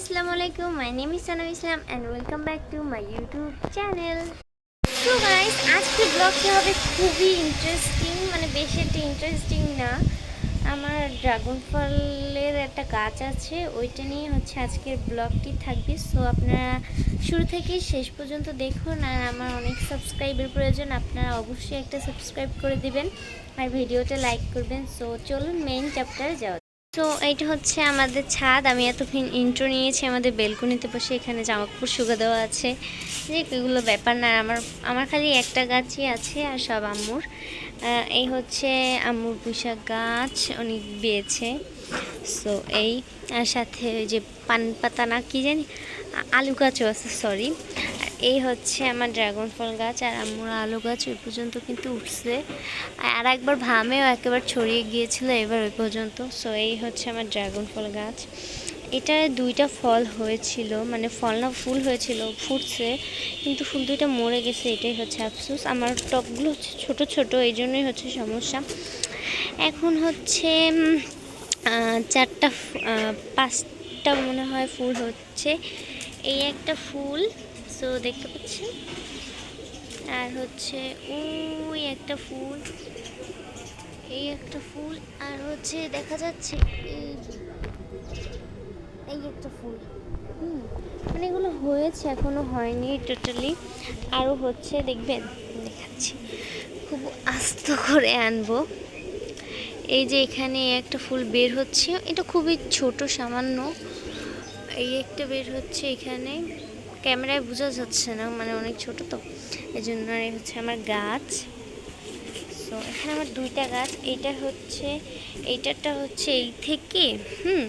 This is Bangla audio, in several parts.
আসসালামু আলাইকুম my name is Sanam Islam and welcome back to my YouTube channel তো গাইস আজকে ব্লগটি হবে খুবই ইন্টারেস্টিং মানে বেশি একটা ইন্টারেস্টিং না। আমার ড্রাগন ফলের একটা গাছ আছে, ওইটা নিয়ে হচ্ছে আজকের ব্লগটি থাকবে। সো আপনারা শুরু থেকে শেষ পর্যন্ত দেখুন আর আমার অনেক সাবস্ক্রাইবের প্রয়োজন, আপনারা অবশ্যই একটা সাবস্ক্রাইব করে দিবেন আর ভিডিওটা লাইক করবেন। সো চলুন মেইন চ্যাপ্টারে যাওয়া তো এটা হচ্ছে আমাদের ছাদ। আমি এতক্ষণ ইন্ট্রো নিয়েছি, আমাদের বেলকনিতে বসে এখানে জামা কাপড় শুকা দেওয়া আছে। যে এগুলো ব্যাপার না, আমার আমার খালি একটা গাছই আছে আর সব আম্মুর। এই হচ্ছে আম্মুর পুঁশাক গাছ অনেক বেয়েছে সো এই, আর সাথে ওই যে পান পাতা না, কি জানি? আলু গাছও আছে সরি এই হচ্ছে আমার ড্রাগন ফল গাছ, আর আম্মুর আলু গাছ ওই পর্যন্ত কিন্তু উঠছে। আর একবার ভামেও একেবারে ছড়িয়ে গিয়েছিল এবার ওই পর্যন্ত। সো এই হচ্ছে আমার ড্রাগন ফল গাছ। এটা দুইটা ফল হয়েছিল মানে ফল না, ফুল হয়েছিল, ফুটছে, কিন্তু ফুল দুইটা মরে গেছে, এটাই হচ্ছে আফসোস। আমার টবগুলো হচ্ছে ছোটো ছোটো, এই জন্যই হচ্ছে সমস্যা। এখন হচ্ছে চারটা পাঁচটা মনে হয় ফুল হচ্ছে। এই একটা ফুল সো দেখতে পাচ্ছি। আর হচ্ছে ওই একটা ফুল, এই একটা ফুল, আর হচ্ছে দেখা যাচ্ছে এই এই একটা ফুল। হুম মানে এগুলো হয়েছে, এখনও হয়নি টোটালি আরও হচ্ছে, দেখবেন, দেখাচ্ছি। খুব আস্ত করে আনব। এই যে এখানে একটা ফুল বের হচ্ছে, এটা খুবই ছোট, সামান্য। এই একটা বের হচ্ছে এখানে। ক্যামেরায় বোঝা যাচ্ছে না মানে অনেক ছোট তো। এই জন্য হচ্ছে আমার গাছ। সো এখানে আমার দুইটা গাছ। এইটা হচ্ছে, এইটারটা হচ্ছে এই থেকে, হুম,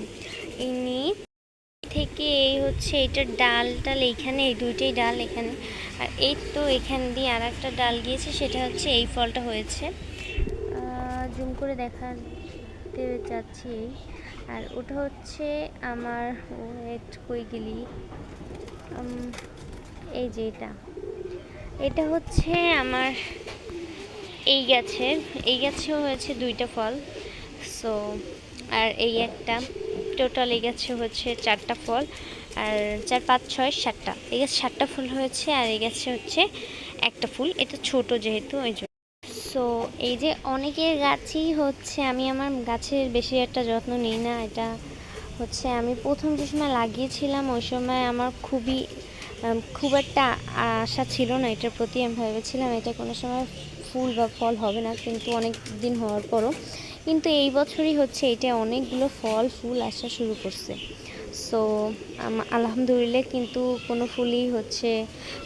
এই থেকে এই হচ্ছে এইটার ডাল টাল এইখানে, এই দুইটাই ডাল এখানে। আর এই তো এখান দিয়ে আর একটা ডাল গিয়েছে, সেটা হচ্ছে এই ফলটা হয়েছে। জুম করে দেখাতে এই। আর ওটা হচ্ছে আমার ওয়েট কই গেলি? এই যে এটা। এটা হচ্ছে আমার এই গাছের, এই গাছেও হয়েছে দুইটা ফল। সো আর এই একটা, টোটাল এই গাছে হচ্ছে চারটা ফল। আর চার, পাঁচ, ছয়, সাতটা। এই গাছে সাতটা ফুল হয়েছে আর এই গাছে হচ্ছে একটা ফুল। এটা ছোট যেহেতু, ওই সো এই যে অনেকের গাছই হচ্ছে, আমি আমার গাছের বেশি একটা যত্ন নিই না, এটা হচ্ছে আমি প্রথম যে সময় লাগিয়েছিলাম, ওই সময় আমার খুবই খুব একটা আশা ছিল না এটার প্রতি, আমি ভেবেছিলাম এটা কোনো সময় ফুল বা ফল হবে না, কিন্তু অনেক দিন হওয়ার পরও। কিন্তু এই বছরই হচ্ছে, এটা অনেকগুলো ফল, ফুল আসা শুরু করছে। সো আলহামদুলিল্লাহ কিন্তু কোনো ফুলই হচ্ছে,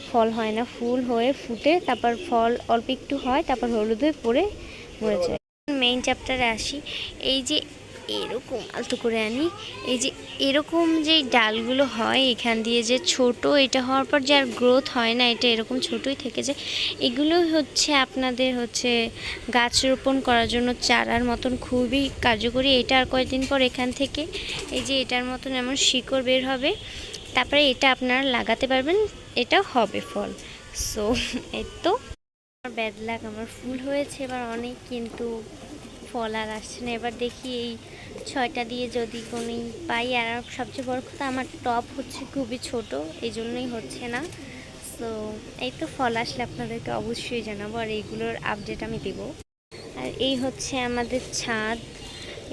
ফল হয় না। ফুল হয়ে ফুটে, তারপর ফল অল্প একটু হয়, তারপর হলুদ হয়ে পড়ে মরে যায়। মেইন চ্যাপ্টারে আসি। এই যে এরকম, আলতো করে আনি। এই যে এরকম যে ডালগুলো হয় এখান দিয়ে যে ছোট, এটা হওয়ার পর যে আর গ্রোথ হয় না, এটা এরকম ছোটই থেকে যায়। এগুলো হচ্ছে আপনাদের হচ্ছে গাছ রোপণ করার জন্য চারার মতন খুবই কার্যকরী। এটা আর কয়েকদিন পর এখান থেকে এই যে এটার মতন এমন শিকড় বের হবে। তারপরে এটা আপনারা লাগাতে পারবেন এটা হবে ফল। সো এই তো আমার ব্যাড লাক আমার ফুল হয়েছে এবার অনেক, কিন্তু ফল আর আসছে না। এবার দেখি এই ছয়টা দিয়ে যদি কোনো পাই। আর সবচেয়ে বড় কথা, আমার টপ হচ্ছে খুবই ছোট এই জন্যই হচ্ছে না। সো এই তো ফল আসলে আপনাদেরকে অবশ্যই জানাব আর এইগুলোর আপডেট আমি দেব। আর এই হচ্ছে আমাদের ছাদ।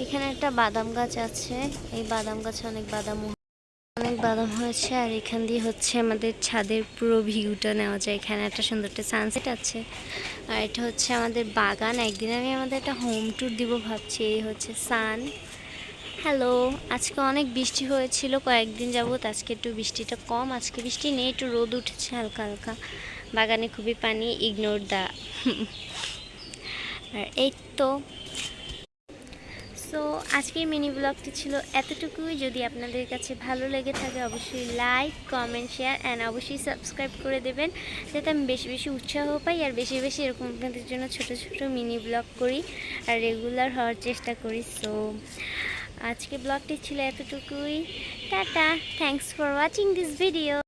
এখানে একটা বাদাম গাছ আছে। এই বাদাম গাছে অনেক বাদাম অনেক বাদাম হয়েছে আর এখান দিয়ে হচ্ছে আমাদের ছাদের পুরো ভিউটা নেওয়া যায়। এখানে একটা সুন্দর একটা সানসেট আছে। আর এটা হচ্ছে আমাদের বাগান। একদিন আমি আমাদের একটা হোম ট্যুর দিব ভাবছি। এই হচ্ছে সান হ্যালো আজকে অনেক বৃষ্টি হয়েছিল। কয়েকদিন যাবত আজকে একটু বৃষ্টিটা কম। আজকে বৃষ্টি নেই, একটু রোদ উঠেছে হালকা হালকা। বাগানে খুবই পানি ইগনোর দা আর এই তো সো আজকের মিনি ব্লগটি ছিল এতটুকুই। যদি আপনাদের কাছে ভালো লেগে থাকে, অবশ্যই লাইক, কমেন্ট, শেয়ার অ্যান্ড অবশ্যই সাবস্ক্রাইব করে দেবেন। যাতে আমি বেশি বেশি উৎসাহ পাই আর বেশি বেশি এরকম আপনাদের জন্য ছোট ছোট মিনি ব্লগ করি আর রেগুলার হওয়ার চেষ্টা করি। সো আজকে ব্লগটি ছিল এতটুকুই। Tata. Thanks for watching this video